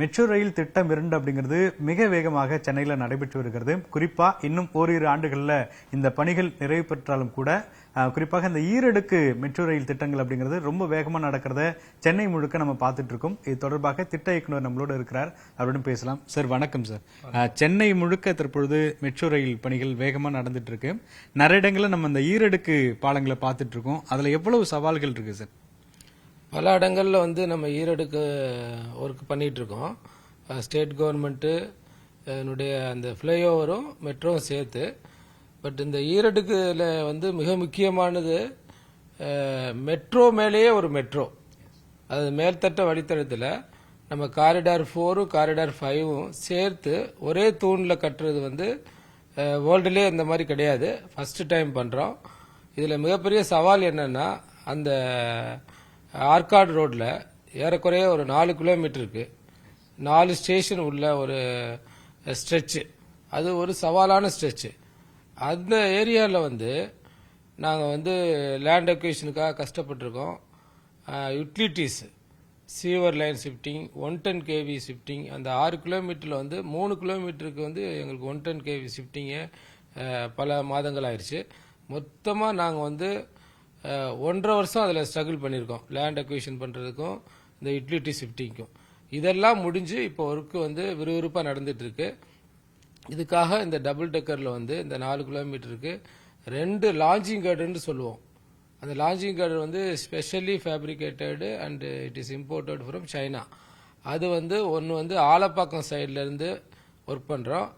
Metro rail திட்டம் இரண்டு அப்படிங்கிறது மிக வேகமாக சென்னையில் நடைபெற்று வருகிறது. குறிப்பாக இன்னும் ஓரிரு ஆண்டுகளில் இந்த பணிகள் நிறைவு பெற்றாலும் கூட குறிப்பாக இந்த ஈரடுக்கு மெட்ரோ ரயில் திட்டங்கள் அப்படிங்கிறது ரொம்ப வேகமாக நடக்கிறத சென்னை முழுக்க நம்ம பார்த்துட்டு இருக்கோம். இது தொடர்பாக திட்ட இயக்குனர் நம்மளோட இருக்கிறார். அவருடன் பேசலாம். சார் வணக்கம் சார். சென்னை முழுக்க தற்பொழுது மெட்ரோ ரயில் பணிகள் வேகமாக நடந்துட்டு இருக்கு. நிறைய இடங்களில் நம்ம இந்த ஈரடுக்கு பாலங்களை பார்த்துட்டு இருக்கோம். அதில் எவ்வளவு சவால்கள் இருக்கு சார்? பல இடங்களில் வந்து நம்ம ஈரோடுக்கு ஒர்க் பண்ணிகிட்ருக்கோம் ஸ்டேட் கவர்மெண்ட்டு என்னுடைய அந்த ஃப்ளைஓவரும் மெட்ரோவும் சேர்த்து. பட் இந்த ஈரோடுக்குல வந்து மிக முக்கியமானது மெட்ரோ மேலேயே ஒரு மெட்ரோ அது மேல்தட்ட வழித்தடத்தில் நம்ம காரிடார் ஃபோரும் காரிடார் ஃபைவும் சேர்த்து ஒரே தூணில் கட்டுறது வந்து வேர்ல்டுலேயே இந்த மாதிரி கிடையாது. ஃபஸ்ட்டு டைம் பண்ணுறோம் இதில் மிகப்பெரிய சவால் என்னென்னா அந்த ஆற்காடு ரோட்டில் ஏறக்குறைய ஒரு நாலு கிலோமீட்டருக்கு நாலு ஸ்டேஷன் உள்ள ஒரு ஸ்ட்ரெச்சு அது ஒரு சவாலான ஸ்ட்ரெச்சு அந்த ஏரியாவில் வந்து நாங்கள் வந்து லேண்ட் அக்வேஷனுக்காக கஷ்டப்பட்டிருக்கோம். Utilities sewer line shifting one ten KV shifting அந்த ஆறு கிலோமீட்டரில் வந்து மூணு கிலோமீட்டருக்கு வந்து எங்களுக்கு ஒன் டென் கேவி ஷிஃப்டிங்கு பல மாதங்கள் ஆயிடுச்சு மொத்தமாக நாங்கள் வந்து ஒன்றரை வருஷம் அதில் ஸ்ட்ரகிள் பண்ணியிருக்கோம். லேண்ட் அக்வேஷன் பண்ணுறதுக்கும் இந்த யூட்டிலிட்டி ஷிஃப்டிங்க்கும் இதெல்லாம் முடிஞ்சு இப்போ ஒர்க்கு வந்து விறுவிறுப்பாக நடந்துகிட்ருக்கு இதுக்காக இந்த டபுள் டெக்கரில் வந்து இந்த நாலு கிலோமீட்டருக்கு ரெண்டு லாஞ்சிங் கார்டுன்னு சொல்லுவோம். அந்த லாஞ்சிங் கார்டு வந்து specially fabricated and it is imported from China அது வந்து ஒன்று வந்து ஆலப்பாக்கம் சைட்லேருந்து ஒர்க் பண்ணுறோம்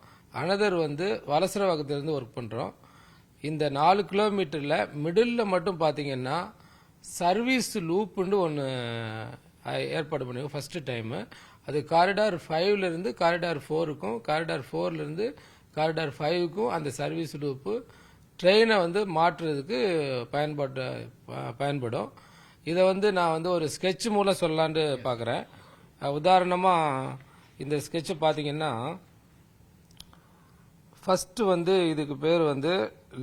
அனதர் வந்து வலசரவாக்கத்துலேருந்து ஒர்க் பண்ணுறோம் இந்த நாலு கிலோமீட்டரில் மிடில் மட்டும் பார்த்தீங்கன்னா சர்வீஸ் லூப்புன்னு ஒன்று ஏற்பாடு பண்ணுவோம் ஃபஸ்ட்டு டைமு அது காரிடார் ஃபைவ்லேருந்து காரிடார் ஃபோருக்கும் காரிடார் ஃபோர்லேருந்து காரிடார் ஃபைவுக்கும் அந்த சர்வீஸ் லூப்பு ட்ரெயினை வந்து மாற்றுறதுக்கு பயன்பாட்டு ப- பயன்படும். இதை வந்து நான் வந்து ஒரு ஸ்கெட்ச் மூலம் சொல்லலான்னு பார்க்குறேன் உதாரணமாக இந்த sketch பார்த்தீங்கன்னா ஃபஸ்ட்டு வந்து இதுக்கு பேர் வந்து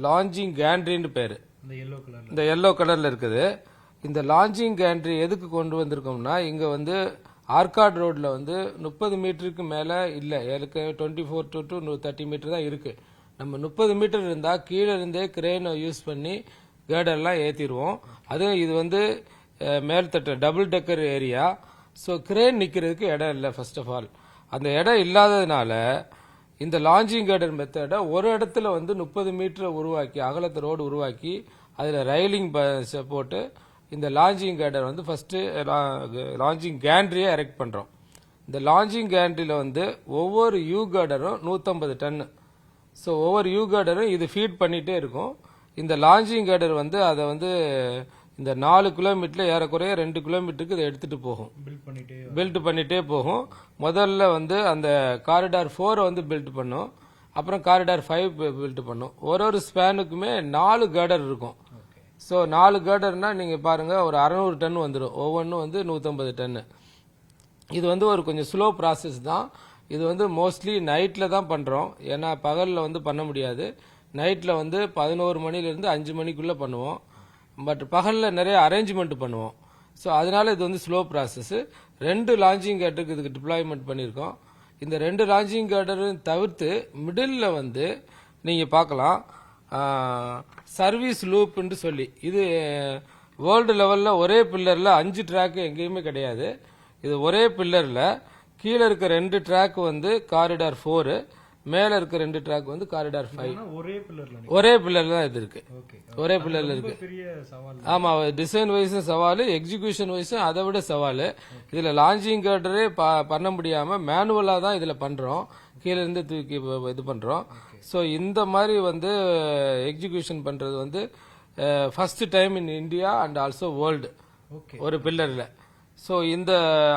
லான்ச்சிங் கேண்ட்ரின்னு பேர். இந்த எல்லோ கலர் இந்த எல்லோ கலர்ல இருக்குது. இந்த லான்ச்சிங் கேண்ட்ரி எதுக்கு கொண்டு வந்திருக்கோம்னா இங்க வந்து ஆர்காட் ரோட்ல வந்து முப்பது மீட்டருக்கு மேல இல்ல எனக்கு twenty four to to thirty metre தான் இருக்கு. நம்ம முப்பது மீட்டர் இருந்தா கீழே இருந்தே கிரேனை யூஸ் பண்ணி கேர்டெல்லாம் ஏத்திடுவோம். அதுவும் இது வந்து மேல்தட்டு double decker area so crane நிக்கிறதுக்கு இடம் இல்லை ஃபர்ஸ்ட் ஆஃப் ஆல் அந்த இடம் இல்லாததுனால இந்த லாஞ்சிங் கார்டன் மெத்தடை ஒரு இடத்துல வந்து முப்பது மீட்டரை உருவாக்கி அகலத்து ரோடு உருவாக்கி அதில் ரயிலிங் போட்டு இந்த லாஞ்சிங் கேடர் வந்து ஃபஸ்ட்டு லாஞ்சிங் கேண்ட்ரியை எரெக்ட் பண்ணுறோம் இந்த லாஞ்சிங் கேண்ட்ரியில் வந்து ஒவ்வொரு யூ கார்டரும் நூற்றம்பது டன்னு ஸோ ஒவ்வொரு யூ கார்டரும் இது ஃபீட் பண்ணிகிட்டே இருக்கும். இந்த லாஞ்சிங் கேர்டர் வந்து அதை வந்து இந்த நாலு கிலோமீட்டர்ல ஏறக்குறைய ரெண்டு கிலோமீட்டருக்கு இதை எடுத்துட்டு போகும். பில்ட் பண்ணிட்டே பில்ட் பண்ணிட்டே போகும். முதல்ல வந்து அந்த காரிடார் ஃபோரை வந்து பில்ட் பண்ணும். அப்புறம் காரிடார் ஃபைவ் பில்ட் பண்ணும். ஒரு ஒரு ஸ்பேனுக்குமே நாலு கேர்டர் இருக்கும். ஸோ நாலு கேர்டர்னா நீங்க பாருங்க ஒரு அறநூறு டன் வந்துடும் ஒவ்வொன்றும் வந்து நூற்றம்பது டன்னு இது வந்து ஒரு கொஞ்சம் ஸ்லோ ப்ராசஸ் தான். இது வந்து மோஸ்ட்லி நைட்டில் தான் பண்ணுறோம் ஏன்னா பகலில் வந்து பண்ண முடியாது. நைட்டில் வந்து பதினோரு மணிலேருந்து அஞ்சு மணிக்குள்ளே பண்ணுவோம். பட் பகலில் நிறைய அரேஞ்ச்மெண்ட் பண்ணுவோம். ஸோ அதனால இது வந்து ஸ்லோ ப்ராசஸ் ரெண்டு லான்ச்சிங் கேட்டருக்கு இதுக்கு டிப்ளாய்மெண்ட் பண்ணியிருக்கோம் இந்த ரெண்டு லான்ச்சிங் கேட்டரும் தவிர்த்து மிடில் வந்து நீங்கள் பார்க்கலாம். சர்வீஸ் லூப்னு சொல்லி. இது வேர்ல்டு லெவலில் ஒரே பில்லரில் அஞ்சு ட்ராக்கு எங்கேயுமே கிடையாது. இது ஒரே பில்லரில் கீழே இருக்க ரெண்டு ட்ராக் வந்து காரிடார் ஃபோரு மேலே இருக்க ரெண்டு ட்ராக் வந்து காரிடார் ஃபைவ் ஒரே பில்லர்ல ஒரே பில்லர் தான் இது இருக்கு. ஒரே பில்லர்ல இருக்கு. ஆமா டிசைன் வைஸும் சவால் எக்ஸிகியூஷன் வைஸும் அதை விட சவால். இதுல லான்ச்சிங் கேட்டரே பண்ண முடியாம மேனுவலா தான் இதுல பண்றோம். கீழ இருந்து தூக்கி இது பண்றோம். ஸோ இந்த மாதிரி வந்து எக்ஸிகியூஷன் பண்றது வந்து first time in India and also world ஒரு பில்லர்ல ஸோ இந்த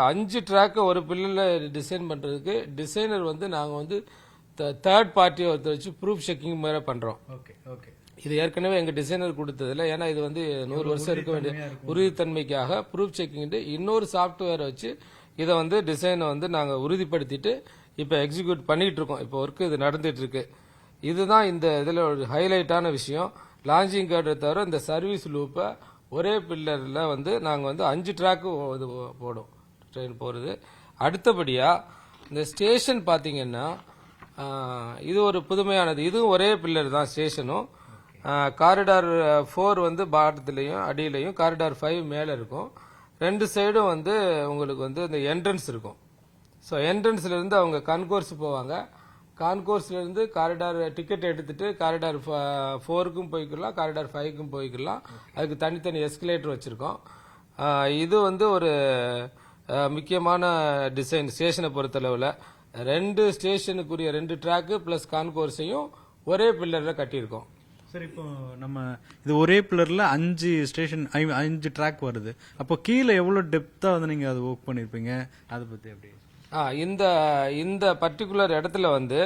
அஞ்சு ட்ராக்கை ஒரு பில்லர்ல டிசைன் பண்றதுக்கு டிசைனர் வந்து நாங்க வந்து தேர்ட் பார்ட்டியை ஒருத்தர் வச்சு ப்ரூஃப் செக்கிங் மாதிரி பண்றோம். ஓகே ஓகே இது ஏற்கனவே எங்க டிசைனர் கொடுத்ததுல ஏன்னா இது வந்து நூறு வருஷம் இருக்க வேண்டிய உறுதித்தன்மைக்காக ப்ரூஃப் செக்கிங் இன்னொரு சாஃப்ட்வேரை வச்சு இதை வந்து டிசைனை வந்து நாங்க உறுதிப்படுத்திட்டு இப்போ எக்ஸிக்யூட் பண்ணிட்டு இருக்கோம். இப்போ ஒர்க் இது நடந்துட்டு இருக்கு இதுதான் இந்த இதுல ஒரு ஹைலைட்டான விஷயம். லான்ச்சிங் கார்டை தவிர இந்த சர்வீஸ் லூப்பை ஒரே பில்லரில் வந்து நாங்கள் வந்து அஞ்சு ட்ராக்கு இது போடும் ட்ரெயின் போகிறது அடுத்தபடியாக இந்த ஸ்டேஷன் பார்த்தீங்கன்னா இது ஒரு புதுமையானது. இதுவும் ஒரே பில்லர் தான் ஸ்டேஷனும். காரிடார் ஃபோர் வந்து பாட்டத்துலேயும் அடியிலையும் காரிடார் ஃபைவ் மேலே இருக்கும். ரெண்டு சைடும் வந்து உங்களுக்கு வந்து இந்த என்ட்ரன்ஸ் இருக்கும். ஸோ என்ட்ரன்ஸ்லேருந்து அவங்க கான்கோர்ஸ் போவாங்க. கான்கோர்ஸ்லேருந்து காரிடார் டிக்கெட் எடுத்துட்டு காரிடார் ஃபோருக்கும் போய்க்கலாம் காரிடார் ஃபைவ்க்கும் போய்க்கலாம். அதுக்கு தனித்தனி எஸ்கலேட்டர் வச்சுருக்கோம். இது வந்து ஒரு முக்கியமான டிசைன் ஸ்டேஷனை பொறுத்தளவில். ரெண்டு ஸ்டேஷனுக்குரிய ரெண்டு ட்ராக்கு ப்ளஸ் கான்கோர்ஸையும் ஒரே பில்லரில் கட்டியிருக்கோம். சார் இப்போ நம்ம இது ஒரே பில்லர்ல அஞ்சு ஸ்டேஷன் அஞ்சு ட்ராக் வருது. அப்போ கீழே எவ்வளவு டெப்தா வந்து நீங்க அது ஒர்க் பண்ணிருப்பீங்க? அதை பத்தி எப்படி? ஆ இந்த இந்த பர்டிகுலர் இடத்துல வந்து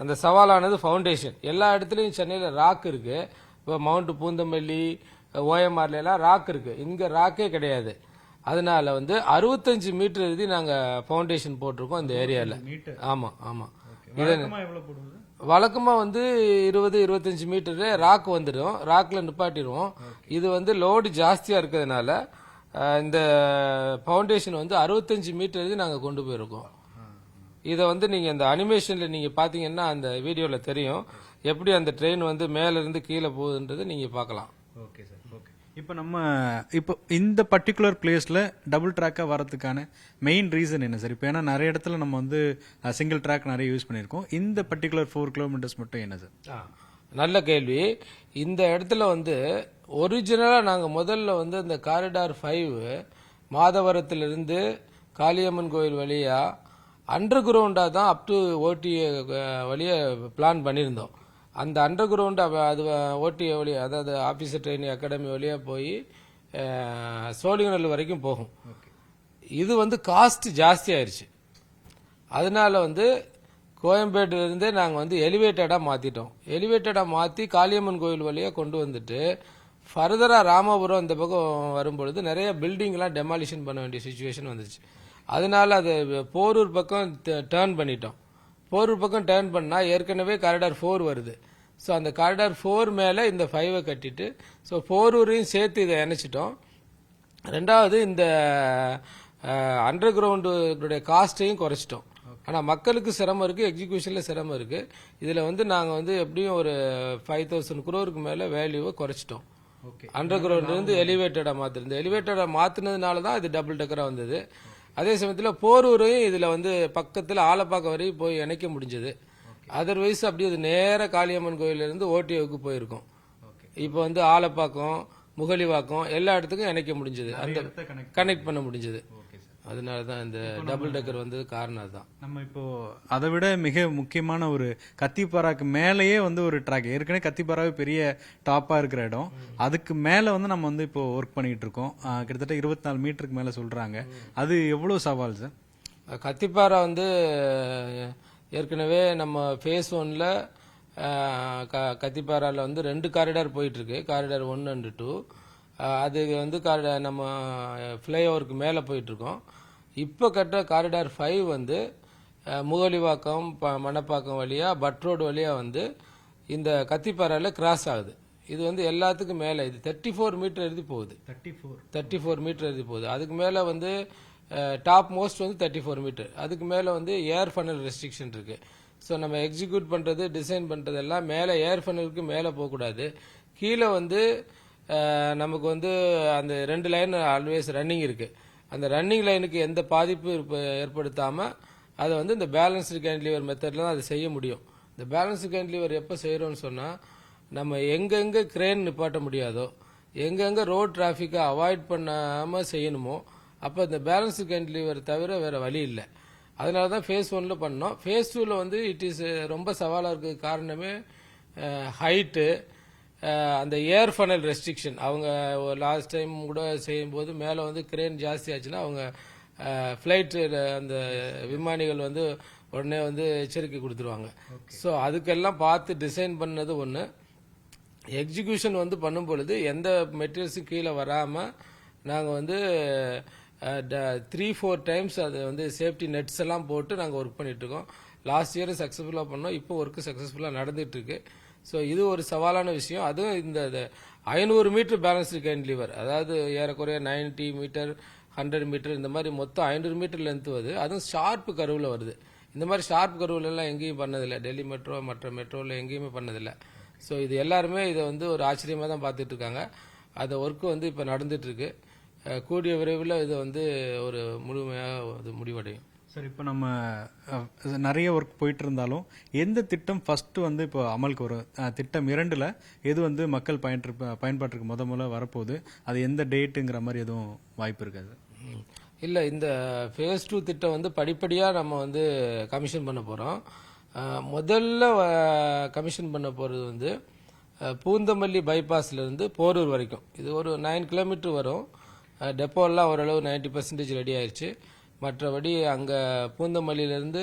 அந்த சவாலானது ஃபவுண்டேஷன் எல்லா இடத்துலையும் சென்னையில் ராக் இருக்கு. இப்போ மவுண்ட் பூந்தமல்லி ஓஎம்ஆர்ல எல்லாம் ராக் இருக்கு. இங்க ராக்கே கிடையாது. அதனால வந்து அறுபத்தஞ்சு மீட்டர் எழுதி நாங்க ஃபவுண்டேஷன் போட்டிருக்கோம் இந்த ஏரியால ஆமா ஆமா. வழக்கமா வந்து இருபது இருபத்தஞ்சு மீட்டர் ராக் வந்துடும் ராக்ல நிப்பாட்டிடுவோம். இது வந்து லோடு ஜாஸ்தியா இருக்கிறதுனால இந்த ஃபவுண்டேஷன் வந்து அறுபத்தஞ்சு மீட்டர் எழுதி நாங்க கொண்டு போயிருக்கோம். இதை வந்து நீங்க இந்த அனிமேஷன்ல நீங்க பாத்தீங்கன்னா அந்த வீடியோல தெரியும். எப்படி அந்த ட்ரெயின் வந்து மேல இருந்து கீழே போகுதுன்றது நீங்க பார்க்கலாம். Okay sir. ஓகே இப்போ நம்ம இப்போ இந்த பர்டிகுலர் பிளேஸில் டபுள் ட்ராக்காக வரதுக்கான மெயின் ரீசன் என்ன சார் இப்போ ஏன்னா நிறைய இடத்துல நம்ம வந்து சிங்கிள் ட்ராக் நிறைய யூஸ் பண்ணியிருக்கோம். இந்த பர்டிகுலர் ஃபோர் கிலோமீட்டர்ஸ் மட்டும் என்ன சார் நல்ல கேள்வி. இந்த இடத்துல வந்து ஒரிஜினலாக நாங்கள் முதல்ல வந்து இந்த காரிடார் ஃபைவ் மாதவரத்திலிருந்து காளியம்மன் கோயில் வழியாக அண்டர் கிரவுண்டாக தான் அப் டு ஓடி வழியா பிளான் பண்ணியிருந்தோம். அந்த அண்டர் கிரவுண்ட் அது ஓடி வழியா அதாவது ஆபீசர் ட்ரைனிங் அகாடமி வழியா போய் சோழிங்கநல்லூர் வரைக்கும் போகும். இது வந்து காஸ்ட் ஜாஸ்தி ஆயிருச்சு. அதனால வந்து கோயம்பேடுல இருந்தே நாங்கள் வந்து எலிவேட்டடாக மாற்றிட்டோம் எலிவேட்டடாக மாற்றி காளியம்மன் கோயில் வழியாக கொண்டு வந்துட்டு ஃபர்தராக ராமபுரம் இந்த பக்கம் வரும்பொழுது நிறைய பில்டிங்லாம் டெமாலிஷன் பண்ண வேண்டிய சுச்சுவேஷன் வந்துச்சு. அதனால அது போரூர் பக்கம் டேர்ன் பண்ணிட்டோம். போரூர் பக்கம் டேர்ன் பண்ணால் ஏற்கனவே காரிடார் ஃபோர் வருது. ஸோ அந்த காரிடார் ஃபோர் மேலே இந்த ஃபைவை கட்டிட்டு ஸோ போரூரையும் சேர்த்து இதை இணைச்சிட்டோம். ரெண்டாவது இந்த அண்டர் கிரவுண்டுடைய காஸ்ட்டையும் குறைச்சிட்டோம். ஆனால் மக்களுக்கு சிரமம் இருக்குது எக்ஸிக்யூஷனில் சிரமம் இருக்குது இதில் வந்து நாங்கள் வந்து எப்படியும் ஒரு ஃபைவ் தௌசண்ட் குரோருக்கு மேலே வேல்யூவை குறைச்சிட்டோம். ஓகே அண்டர் கிரவுண்ட் இருந்து எலிவேட்டடாக மாற்றிருந்தது எலிவேட்டடாக மாற்றினதுனால தான் இது டபுள் டக்கராக வந்தது. அதே சமயத்தில் போரூரையும் இதில் வந்து பக்கத்தில் ஆலப்பாக்கம் வரையும் போய் இணைக்க முடிஞ்சது. அதர்வைஸ் அப்படியே அது நேராக காளியம்மன் கோயிலிருந்து ஓடிஓக்கு போயிருக்கோம். இப்போ வந்து ஆலப்பாக்கம் முகலிவாக்கம் எல்லா இடத்துக்கும் இணைக்க முடிஞ்சது. அந்த கனெக்ட் பண்ண முடிஞ்சது. அதனால தான் இந்த டபுள் டக்கர் வந்தது காரணம் அதுதான். நம்ம இப்போ அதை விட மிக முக்கியமான ஒரு கத்திப்பாராக்கு மேலேயே வந்து ஒரு ட்ராக் ஏற்கனவே கத்திப்பாராவே பெரிய டாப்பா இருக்கிற இடம். அதுக்கு மேல வந்து நம்ம வந்து இப்போ ஒர்க் பண்ணிட்டு இருக்கோம். கிட்டத்தட்ட இருபத்தி நாலு மீட்டருக்கு மேல சொல்றாங்க. அது எவ்வளவு சவால் சார்? கத்திப்பாரா வந்து ஏற்கனவே நம்ம ஃபேஸ் ஒன்ல கத்திப்பாரால வந்து ரெண்டு காரிடார் போயிட்டு இருக்கு. காரிடார் ஒன் அண்ட் டூ அது வந்து காரிடார் நம்ம ஃப்ளைஓவருக்கு மேலே போயிட்டு இருக்கோம் இப்போ கட்ட காரிடார் ஃபைவ் வந்து முகலிவாக்கம் ப- மணப்பாக்கம் வழியா பட் ரோடு வழியா வந்து இந்த கத்திப்பாரால கிராஸ் ஆகுது. இது வந்து எல்லாத்துக்கும் மேலே இது தேர்ட்டி ஃபோர் மீட்டர் எழுதி போகுது. Thirty four thirty four metre எழுதி போகுது. அதுக்கு மேலே வந்து டாப் மோஸ்ட் வந்து தேர்ட்டி ஃபோர் மீட்டர் அதுக்கு மேலே வந்து ஏர் ஃபனல் ரெஸ்ட்ரிக்ஷன் இருக்கு. ஸோ நம்ம எக்ஸிக்யூட் பண்ணுறது டிசைன் பண்ணுறது எல்லாம் மேலே ஏர் ஃபனலுக்கு மேலே போகக்கூடாது. கீழே வந்து நமக்கு வந்து அந்த ரெண்டு லைன் ஆல்வேஸ் ரன்னிங் இருக்குது அந்த ரன்னிங் லைனுக்கு எந்த பாதிப்பும் ஏற்படுத்தாமல் அதை வந்து இந்த பேலன்ஸ்டு கேன்டிலிவர் மெத்தடில் தான் அதை செய்ய முடியும். இந்த பேலன்ஸ்டு கேன்டிலிவர் எப்போ செய்கிறோன்னு சொன்னால் நம்ம எங்கெங்கே கிரேன் நிப்பாட்ட முடியாதோ எங்கெங்கே ரோட் டிராஃபிக்கை அவாய்ட் பண்ணாமல் செய்யணுமோ அப்போ இந்த பேலன்ஸ்டு கேன்டிலிவர் தவிர வேறு வழி இல்லை. அதனால தான் ஃபேஸ் ஒனில் பண்ணோம். ஃபேஸ் டூவில் வந்து இட் இஸ் ரொம்ப சவாலாக இருக்கிறது காரணமே ஹைட்டு அந்த ஏர் ஃபனல் ரெஸ்ட்ரிக்ஷன் அவங்க லாஸ்ட் டைம் கூட செய்யும்போது மேலே வந்து கிரேன் ஜாஸ்தி ஆச்சுன்னா அவங்க ஃப்ளைட் அந்த விமானிகள் வந்து உடனே வந்து எச்சரிக்கை கொடுத்துருவாங்க. ஸோ அதுக்கெல்லாம் பார்த்து டிசைன் பண்ணது ஒன்று எக்ஸிகியூஷன் வந்து பண்ணும் பொழுது எந்த மெட்டீரியல்ஸும் கீழே வராமல் நாங்கள் வந்து த்ரீ ஃபோர் டைம்ஸ் அது வந்து சேஃப்டி நெட்ஸ் எல்லாம் போட்டு நாங்கள் ஒர்க் பண்ணிட்டு இருக்கோம். லாஸ்ட் இயர் சக்ஸஸ்ஃபுல்லாக பண்ணோம். இப்போ ஒர்க்கு சக்ஸஸ்ஃபுல்லாக நடந்துட்டு இருக்கு. ஸோ இது ஒரு சவாலான விஷயம். அதுவும் இந்த ஐநூறு மீட்டர் பேலன்ஸ்டு கேன்டிலிவர் அதாவது ஏறக்குறைய நைன்டி மீட்டர் ஹண்ட்ரட் மீட்டர் இந்த மாதிரி மொத்தம் ஐநூறு மீட்டர் லென்த் வருது அதுவும் ஷார்ப் கருவில் வருது. இந்த மாதிரி ஷார்ப் கருவிலெல்லாம் எங்கேயும் பண்ணதில்லை. டெல்லி மெட்ரோ மற்ற மெட்ரோவில் எங்கேயுமே பண்ணதில்லை. ஸோ இது எல்லாருமே இதை வந்து ஒரு ஆச்சரியமாக தான் பார்த்துட்டு இருக்காங்க அந்த ஒர்க்கு வந்து இப்போ நடந்துட்டு இருக்கு கூடிய விரைவில் இது வந்து ஒரு முழுமையாக இது முடிவடையும். சார் இப்போ நம்ம நிறைய ஒர்க் போயிட்டு இருந்தாலும் எந்த திட்டம் ஃபஸ்ட்டு வந்து இப்போ அமலுக்கு வரும்? திட்டம் இரண்டில் எது வந்து மக்கள் பயன்பற்று பயன்பாட்டிற்கு முத முதல்ல வரப்போகுது? அது எந்த டேட்டுங்கிற மாதிரி எதுவும் வாய்ப்பு இருக்காது இல்லை இந்த ஃபேஸ் டூ திட்டம் வந்து படிப்படியாக நம்ம வந்து கமிஷன் பண்ண போகிறோம் முதல்ல கமிஷன் பண்ண போகிறது வந்து பூந்தமல்லி பைபாஸ்லேருந்து இருந்து போரூர் வரைக்கும். இது ஒரு நைன் கிலோமீட்டர் வரும். டெப்போலாம் ஓரளவு நைன்டி பர்சன்டேஜ் ரெடி ஆயிடுச்சு மற்றபடி அங்க பூந்தமல்லியிலிருந்து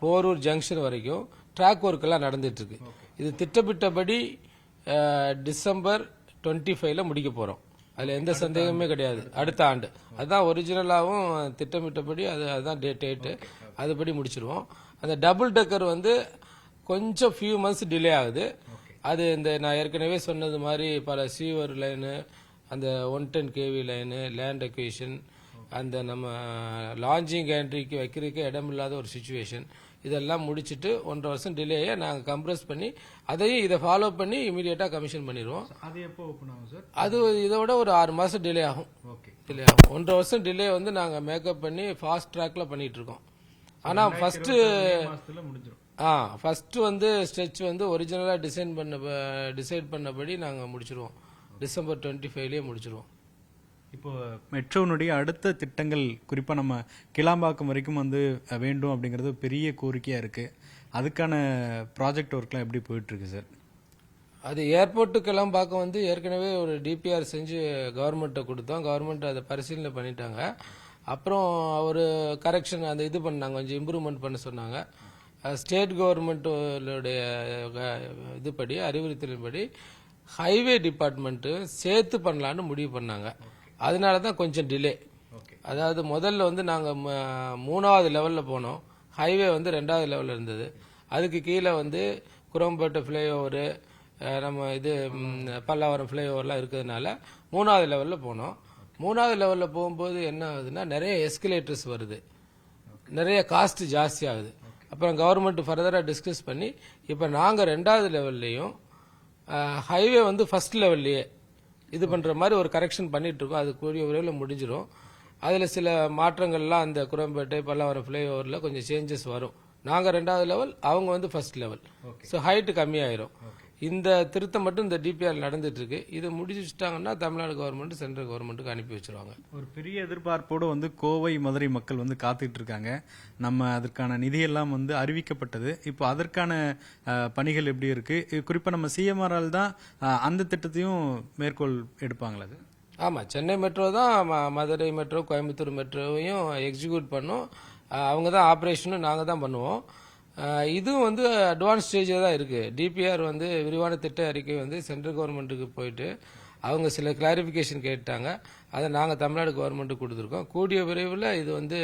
போரூர் ஜங்ஷன் வரைக்கும் ட்ராக் ஒர்க் எல்லாம் நடந்துட்டு இருக்கு இது திட்டமிட்டபடி டிசம்பர் டுவெண்ட்டி ஃபைவ்ல முடிக்க போறோம். அதுல எந்த சந்தேகமே கிடையாது. அடுத்த ஆண்டு. அதுதான் ஒரிஜினலாகவும் திட்டமிட்டபடி அது அதுதான் டேட் டேட்டு அதுபடி முடிச்சிருவோம். அந்த டபுள் டெக்கர் வந்து கொஞ்சம் ஃபியூ மந்த்ஸ் டிலே ஆகுது. அது இந்த நான் ஏற்கனவே சொன்னது மாதிரி பல சீவர் லைனு அந்த one ten KV line land acquisition அந்த நம்ம லான்ச்சிங் கேண்ட்ரிக்கு வைக்கிறதுக்கு இடம் இல்லாத ஒரு சுச்சுவேஷன் இதெல்லாம் முடிச்சிட்டு ஒன்றரை வருஷம் டிலேயை நாங்கள் கம்ப்ரஸ் பண்ணி அதையும் இதை ஃபாலோ பண்ணி இமீடியட்டாக கமிஷன் பண்ணிடுவோம். அது எப்போ ஓப்பன் ஆகும் சார் அது இதோட ஒரு ஆறு மாசம் டிலே ஆகும். ஓகே டிலே ஆகும். ஒன்றரை வருஷம் டிலே வந்து நாங்க மேக்கப் பண்ணி ஃபாஸ்ட் ட்ராக்ல பண்ணிட்டு இருக்கோம். ஆனா ஃபர்ஸ்ட் மாசத்துல முடிஞ்சிடும் ஆ ஃபர்ஸ்ட் வந்து ஸ்ட்ரெச் வந்து ஒரிஜினலா டிசைன் பண்ண டிசைட் பண்ணபடி நாங்க முடிச்சிருவோம். டிசம்பர் டுவெண்ட்டி ஃபைவ்லயே முடிச்சிருவோம். இப்போ மெட்ரோனுடைய அடுத்த திட்டங்கள் குறிப்பாக நம்ம கிளாம்பாக்கம் வரைக்கும் வந்து வேண்டும் அப்படிங்கிறது பெரிய கோரிக்கையாக இருக்குது அதுக்கான ப்ராஜெக்ட் ஒர்க்லாம் எப்படி போயிட்டுருக்கு சார் அது ஏர்போர்ட்டுக்கெல்லாம் பார்க்க வந்து ஏற்கனவே ஒரு டிபிஆர் செஞ்சு கவர்மெண்ட்டை கொடுத்தோம். கவர்மெண்ட் அதை பரிசீலனை பண்ணிட்டாங்க. அப்புறம் ஒரு கரெக்ஷன் அந்த இது பண்ணாங்க கொஞ்சம் இம்ப்ரூவ்மெண்ட் பண்ண சொன்னாங்க. ஸ்டேட் கவர்மெண்ட்டுடைய இதுபடி அறிவுறுத்தலின்படி ஹைவே டிபார்ட்மெண்ட்டு சேர்த்து பண்ணலான்னு முடிவு பண்ணாங்க. அதனால தான் கொஞ்சம் டிலே அதாவது முதல்ல வந்து நாங்கள் மூணாவது லெவலில் போனோம். ஹைவே வந்து ரெண்டாவது லெவலில் இருந்தது. அதுக்கு கீழே வந்து குரம்பேட்டை ஃப்ளைஓவரு நம்ம இது பல்லாவரம் ஃப்ளைஓவர்லாம் இருக்கிறதுனால மூணாவது லெவலில் போனோம். மூணாவது லெவலில் போகும்போது என்ன ஆகுதுன்னா நிறைய எஸ்கலேட்டர்ஸ் வருது. நிறைய காஸ்ட் ஜாஸ்தி ஆகுது. அப்புறம் கவர்மெண்ட் ஃபர்தராக டிஸ்கஸ் பண்ணி இப்போ நாங்கள் ரெண்டாவது லெவல்லையும் ஹைவே வந்து ஃபர்ஸ்ட் லெவல்லையே இது பண்ணுற மாதிரி ஒரு கரெக்ஷன் பண்ணிட்டு இருக்கோம் அது கூடிய விரைவில் முடிஞ்சிடும் அதில் சில மாற்றங்கள்லாம் அந்த குரம்பேட்டை பல்லாவரம் ஃப்ளைஓவரில் கொஞ்சம் சேஞ்சஸ் வரும். நாங்கள் ரெண்டாவது லெவல் அவங்க வந்து ஃபர்ஸ்ட் லெவல் ஸோ ஹைட்டு கம்மியாயிரும். இந்த திருத்தம் மட்டும் இந்த டிபிஆர் நடந்துட்டு இருக்கு இது முடிச்சுட்டாங்கன்னா தமிழ்நாடு கவர்மெண்ட் சென்ட்ரல் கவர்மெண்ட்டுக்கு அனுப்பி வச்சிருவாங்க. ஒரு பெரிய எதிர்பார்ப்போடு வந்து கோவை மதுரை மக்கள் வந்து காத்துட்டு இருக்காங்க நம்ம அதற்கான நிதியெல்லாம் வந்து அறிவிக்கப்பட்டது. இப்போ அதற்கான பணிகள் எப்படி இருக்கு? இது குறிப்பா நம்ம சிஎம்ஆர்ஆல் தான் அந்த திட்டத்தையும் மேற்கோள் எடுப்பாங்களா அது? ஆமா சென்னை மெட்ரோ தான் மதுரை மெட்ரோ கோயம்புத்தூர் மெட்ரோவையும் எக்ஸிக்யூட் பண்ணோம். அவங்க தான் ஆப்ரேஷனும் நாங்கள் தான் பண்ணுவோம். இதுவும் வந்து அட்வான்ஸ் ஸ்டேஜில் தான் இருக்குது டிபிஆர் வந்து விரிவான திட்ட அறிக்கை வந்து சென்ட்ரல் கவர்மெண்ட்டுக்கு போயிட்டு அவங்க சில கிளாரிஃபிகேஷன் கேட்டாங்க. அதை நாங்கள் தமிழ்நாடு கவர்மெண்ட்டுக்கு கொடுத்துருக்கோம். கூடிய விரைவில் இது வந்து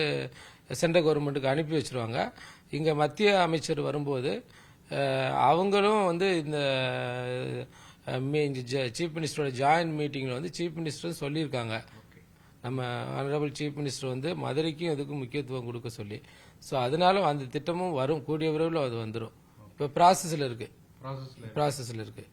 சென்ட்ரல் கவர்மெண்ட்டுக்கு அனுப்பி வச்சிருவாங்க. இங்கே மத்திய அமைச்சர் வரும்போது அவங்களும் வந்து இந்த சீஃப் மினிஸ்டரோட ஜாயின்ட் மீட்டிங்கில் வந்து சீஃப் மினிஸ்டர் சொல்லியிருக்காங்க. நம்ம ஆனரபிள் சீஃப் மினிஸ்டர் வந்து மதுரைக்கும் இதுக்கும் முக்கியத்துவம் கொடுக்க சொல்லி. ஸோ அதனால அந்த திட்டமும் வரும். கூடிய விரைவில் அது வந்துடும் இப்போ ப்ராசஸில் இருக்கு. ப்ராசஸில் இருக்கு.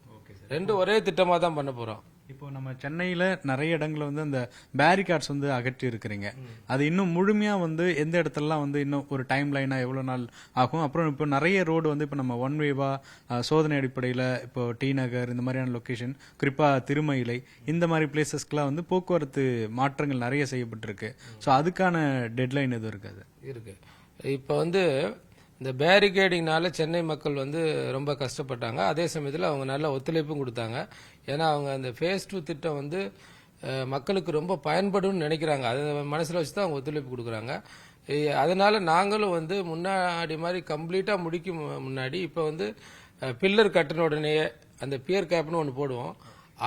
ரெண்டும் ஒரே திட்டமாக தான் பண்ண போகிறோம் இப்போ நம்ம சென்னையில நிறைய இடங்கள்ல வந்து அந்த பேரிகார்ட்ஸ் வந்து அகற்றி இருக்கிறீங்க. அது இன்னும் முழுமையா வந்து எந்த இடத்துலலாம் வந்து இன்னும் ஒரு டைம் லைனா எவ்வளவு நாள் ஆகும்? அப்புறம் இப்போ நிறைய ரோடு வந்து இப்போ நம்ம ஒன் வேவா சோதனை அடிப்படையில இப்போ டி நகர் இந்த மாதிரியான லொகேஷன் குறிப்பா திருமயிலை இந்த மாதிரி பிளேசஸ்க்குலாம் வந்து போக்குவரத்து மாற்றங்கள் நிறைய செய்யப்பட்டிருக்கு. ஸோ அதுக்கான டெட்லைன் எதுவும் இருக்காது? இருக்கு. இப்போ வந்து இந்த பேரிகேடிங்னால சென்னை மக்கள் வந்து ரொம்ப கஷ்டப்பட்டாங்க. அதே சமயத்தில் அவங்க நல்ல ஒத்துழைப்பும் கொடுத்தாங்க. ஏன்னா அவங்க அந்த ஃபேஸ் டூ திட்டம் வந்து மக்களுக்கு ரொம்ப பயன்படும்னு நினைக்கிறாங்க. அதை மனசில் வச்சு தான் அவங்க ஒத்துழைப்பு கொடுக்குறாங்க. அதனால நாங்களும் வந்து முன்னாடி மாதிரி கம்ப்ளீட்டாக முடிக்கும் முன்னாடி இப்போ வந்து பில்லர் கட்டின உடனேயே அந்த பியர் கேப்னு ஒன்று போடுவோம்.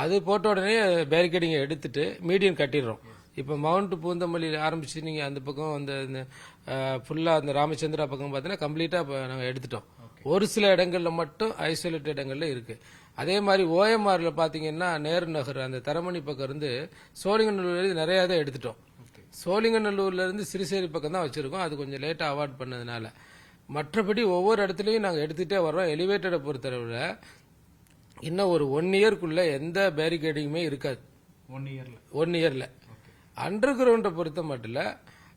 அது போட்ட உடனே பேரிகேடிங்கை எடுத்துட்டு மீடியம் கட்டிடுறோம். இப்போ மவுண்ட் பூந்தமல்லியில் ஆரம்பிச்சு நீங்கள் அந்த பக்கம் அந்த ஃபுல்லாக அந்த ராமச்சந்திரா பக்கம் பார்த்தீங்கன்னா கம்ப்ளீட்டாக நாங்கள் எடுத்துட்டோம். ஒரு சில இடங்கள்ல மட்டும் ஐசோலேட் இடங்கள்ல இருக்கு. அதே மாதிரி ஓஎம்ஆர்ல பாத்தீங்கன்னா நேரு நகர் அந்த தரமணி பக்கம் இருந்து சோழிங்கநல்லூர்ல இருந்து நிறைய தான் எடுத்துட்டோம். சோழிங்கநல்லூர்ல இருந்து சிறுசேரி பக்கம் தான் வச்சிருக்கோம். அது கொஞ்சம் லேட்டா அவார்ட் பண்ணதுனால. மற்றபடி ஒவ்வொரு இடத்துலையும் நாங்கள் எடுத்துகிட்டே வர்றோம். எலிவேட்டடை பொறுத்தளவில் இன்னும் ஒரு ஒன் இயர்க்குள்ள எந்த பேரிகேடிங்குமே இருக்காது. ஒன் இயர்ல ஒன் இயரில் அண்டர் கிரவுண்டை பொறுத்த மட்டும் இல்லை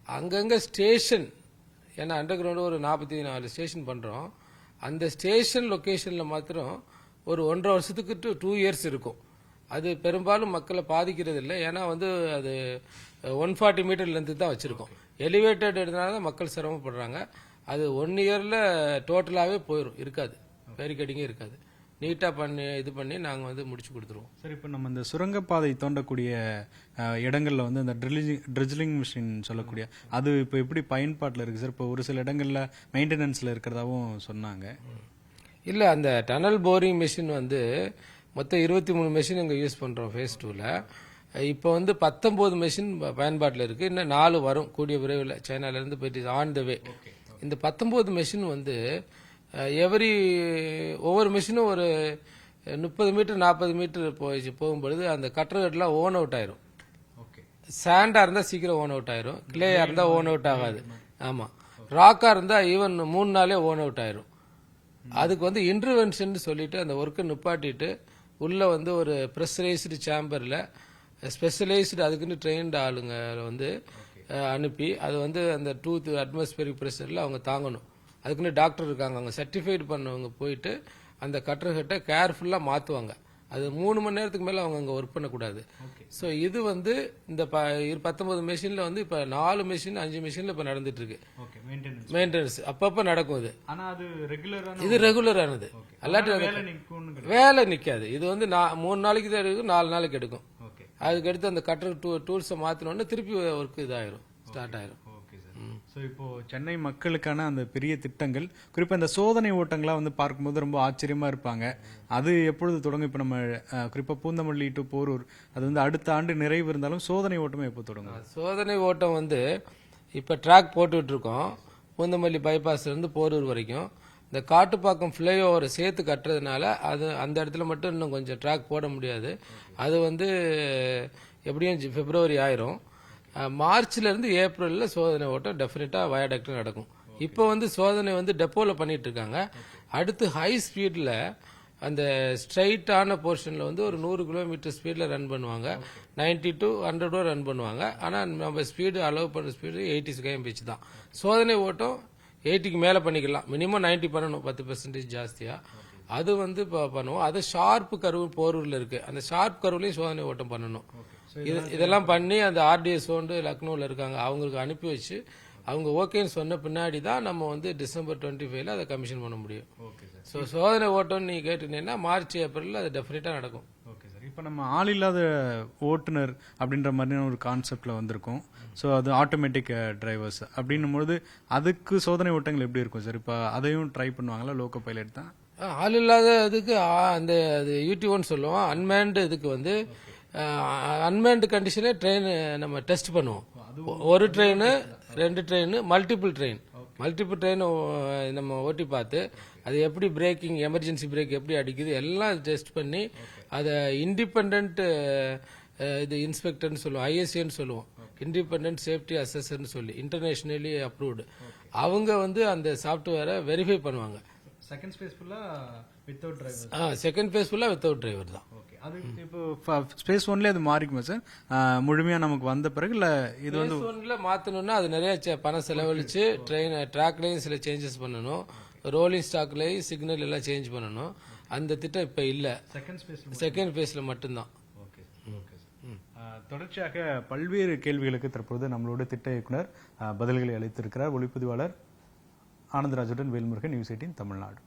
அங்கங்கே ஸ்டேஷன் ஏன்னா அண்டர் கிரவுண்டு ஒரு நாற்பத்தி நாலு ஸ்டேஷன் பண்ணுறோம் அந்த ஸ்டேஷன் லொக்கேஷனில் மாத்திரம் ஒரு ஒன்றரை வருஷத்துக்கு டு டூ இயர்ஸ் இருக்கும். அது பெரும்பாலும் மக்களை பாதிக்கிறது இல்லை. ஏன்னா வந்து அது ஒன் ஃபார்ட்டி மீட்டர் லென்த்து தான் வச்சுருக்கோம். எலிவேட்டட் எடுத்தனால தான் மக்கள் சிரமப்படுறாங்க. அது ஒன் இயரில் டோட்டலாகவே போயிடும் இருக்காது. பேரிகேடிங்கே இருக்காது. நீட்டாக பண்ணி இது பண்ணி நாங்கள் வந்து முடிச்சு கொடுத்துருவோம். சார் இப்போ நம்ம இந்த சுரங்கப்பாதை தோண்டக்கூடிய இடங்கள்ல வந்து அந்த ட்ரில்லிங் ட்ரிஜிலிங் மிஷின் சொல்லக்கூடிய அது இப்போ எப்படி பயன்பாட்டில் இருக்கு சார்? இப்போ ஒரு சில இடங்கள்ல மெயின்டெனன்ஸ்ல இருக்கிறதாவும் சொன்னாங்க. இல்லை அந்த டனல் போரிங் மிஷின் வந்து மொத்தம் இருபத்தி மூணு மிஷின் இங்கே யூஸ் பண்ணுறோம் ஃபேஸ் டூவில் இப்போ வந்து பத்தொம்போது மிஷின் பயன்பாட்டில் இருக்குது இன்னும் நாலு வரும். கூடிய விரைவில் சைனாலேருந்து போயிட்டு ஆன் த வே இந்த பத்தொம்போது மிஷின் வந்து எவரி ஒவ்வொரு மிஷினும் ஒரு முப்பது மீட்டர் நாற்பது மீட்டர் போயிடுச்சு போகும்பொழுது அந்த கட்டர்கள்லாம் ஓன் அவுட் ஆயிரும். ஓகே சாண்டா இருந்தா சீக்கிரம் ஓன் அவுட் ஆயிரும். கிளேயா இருந்தா ஓன் அவுட் ஆகாது. ஆமா. ராக்கா இருந்தா ஈவன் மூணு நாளே ஓன் அவுட் ஆயிரும். அதுக்கு வந்து இன்டர்வென்ஷன் சொல்லிட்டு அந்த ஒர்க்கை நிப்பாட்டிட்டு உள்ள வந்து ஒரு ப்ரெஷரைஸ்டு சேம்பர்ல ஸ்பெஷலைஸ்டு அதுக்குன்னு ட்ரெயின்டு ஆளுங்க வந்து அனுப்பி அது வந்து அந்த டூத் அட்மாஸ்பியரிக் ப்ரெஷரில் அவங்க தாங்கணும். அதுக்குன்னு டாக்டர் இருக்காங்க. அவங்க சர்டிஃபைடு பண்ணவங்க போயிட்டு அந்த கட்டர்கிட்ட கேர்ஃபுல்லாக மாற்றுவாங்க அது மூணு மணி நேரத்துக்கு மேலே அவங்க அங்கே ஒர்க் பண்ணக்கூடாது. ஸோ இது வந்து இந்த ப பத்தொன்பது மெஷினில் வந்து இப்போ நாலு மெஷின் அஞ்சு மெஷினில் இப்போ நடந்துட்டு இருக்கு மெயின்டெனன்ஸ் அப்பப்போ நடக்கும் இது. இது ரெகுலரானது அல்லாட்டி அது- வேலை நிக்காது. இது வந்து நா- மூணு நாளைக்கு தான் எடுக்கும் நாலு நாளைக்கு எடுக்கும். ஓகே அதுக்கு அடுத்து அந்த கட்டர் டூ டூல்ஸை மாற்றினோடனே திருப்பி ஒர்க் இதாயிரும். ஸ்டார்ட் ஆயிரும். ஸோ இப்போ சென்னை மக்களுக்கான அந்த பெரிய திட்டங்கள் குறிப்பாக இந்த சோதனை ஓட்டங்களாக வந்து பார்க்கும்போது ரொம்ப ஆச்சரியமாக இருப்பாங்க. அது எப்பொழுது தொடங்கும்? இப்போ நம்ம குறிப்பாக பூந்தமல்லி டு போரூர் அது வந்து அடுத்த ஆண்டு நிறைவு இருந்தாலும் சோதனை ஓட்டமே எப்போ தொடங்கும்? சோதனை ஓட்டம் வந்து இப்போ ட்ராக் போட்டுட்டு இருக்கோம் பூந்தமல்லி பைபாஸ்லேருந்து போரூர் வரைக்கும். இந்த காட்டுப்பாக்கம் ஃப்ளைஓவரை சேர்த்து கட்டுறதுனால அது அந்த இடத்துல மட்டும் இன்னும் கொஞ்சம் ட்ராக் போட முடியாது. அது வந்து எப்படியும் ஃபிப்ரவரி பிப்ரவரி ஆயிரும். மார்ச்லேருந்து மார்ச்ல இருந்து ஏப்ரலில் சோதனை ஓட்டம் டெஃபினட்டாக வயடக்ட் நடக்கும். இப்போ வந்து சோதனை வந்து டெப்போவில் பண்ணிட்டு இருக்காங்க. அடுத்து ஹை ஸ்பீடில் அந்த ஸ்ட்ரைட்டான போர்ஷனில் வந்து ஒரு நூறு கிலோமீட்டர் ஸ்பீடில் ரன் பண்ணுவாங்க. 90 டு ஹண்ட்ரடோ ரன் பண்ணுவாங்க. ஆனால் நம்ம ஸ்பீடு அலோவ் பண்ணுற ஸ்பீடு எயிட்டி கேஎம்பிச்சு தான். சோதனை ஓட்டம் எயிட்டிக்கு மேலே பண்ணிக்கலாம். மினிமம் 90 பண்ணணும் பத்து பெர்சன்டேஜ் ஜாஸ்தியாக அது வந்து பண்ணுவோம். அது ஷார்ப் கருவு போரூரில் இருக்கு. அந்த ஷார்ப் கருவுலையும் சோதனை ஓட்டம் பண்ணணும். இது இதெல்லாம் பண்ணி அந்த ஆர்டிஎஸ் வந்து லக்னோவில் இருக்காங்க. அவங்களுக்கு அனுப்பி வச்சு அவங்க ஓகேன்னு சொன்ன பின்னாடி தான் நம்ம வந்து டிசம்பர் டுவெண்ட்டி ஃபைவ்ல அதை கமிஷன் பண்ண முடியும். ஸோ சோதனை ஓட்டம்னு நீ கேட்டுனீங்கன்னா மார்ச் ஏப்ரலில் அது டெஃபினட்டாக நடக்கும். ஓகே சார் இப்போ நம்ம ஆள் இல்லாத ஓட்டுநர் அப்படின்ற மாதிரியான ஒரு கான்செப்ட்ல வந்திருக்கோம். ஸோ அது ஆட்டோமேட்டிக் டிரைவர்ஸ் அப்படின்னும் பொழுது அதுக்கு சோதனை ஓட்டங்கள் எப்படி இருக்கும் சார் இப்போ அதையும் ட்ரை பண்ணுவாங்களா? லோக்கோ பைலட் தான்? ஆள் இல்லாத இதுக்கு அந்த அது யூடியூப்னு சொல்லுவோம். அன்மேன்டு இதுக்கு வந்து அன்மேன்டு கண்டிஷனே ட்ரெயின் நம்ம டெஸ்ட் பண்ணுவோம். ஒரு ட்ரெயின் ரெண்டு train multiple train multiple train நம்ம ஓட்டி பார்த்து அது எப்படி பிரேக்கிங் எமர்ஜென்சி பிரேக் எப்படி அடிக்குது எல்லாம் டெஸ்ட் பண்ணி அதை இண்டிபெண்ட் இது இன்ஸ்பெக்டர்னு சொல்லுவோம் ஐஎஸ்ஏன்னு சொல்லுவோம். இண்டிபெண்டன்ட் சேஃப்டி அசஸர்னு சொல்லி இன்டர்நேஷனலி அப்ரூவ்டு அவங்க வந்து அந்த சாஃப்ட்வேரை வெரிஃபை பண்ணுவாங்க. செகண்ட் ஸ்பேஸ் ஃபுல்லாக வித்தவுட் டிரைவர் ஆ செகண்ட் ஃபேஸ் ஃபுல்லாக வித்தவுட் டிரைவர் தான். ஓகே அது இப்போ ஸ்பேஸ் ஒன்லேயே அது மாறிக்குமா சார்? முழுமையாக நமக்கு வந்த பிறகு இல்லை இது வந்து ஃபேஸ் ஒன்ல மாற்றணும்னா அது நிறைய செ- பணம் செலவழிச்சு ட்ரெயின் ட்ராக்லையும் சில சேஞ்சஸ் பண்ணணும். ரோலிங் ஸ்டாக்லையும் சிக்னல் எல்லாம் சேஞ்ச் பண்ணணும். அந்த திட்டம் இப்போ இல்லை. செகண்ட் ஸ்பேஸ் செகண்ட் ஃபேஸில் மட்டும்தான். ஓகே ஓகே சார் தொடர்ச்சியாக பல்வேறு கேள்விகளுக்கு தற்போது நம்மளோட திட்ட இயக்குனர் பதில்களை அளித்திருக்கிறார். ஒளிப்பதிவாளர் ஆனந்தராஜுடன் வேல்முருகன் நியூஸ் எயிட்டின் தமிழ்நாடு.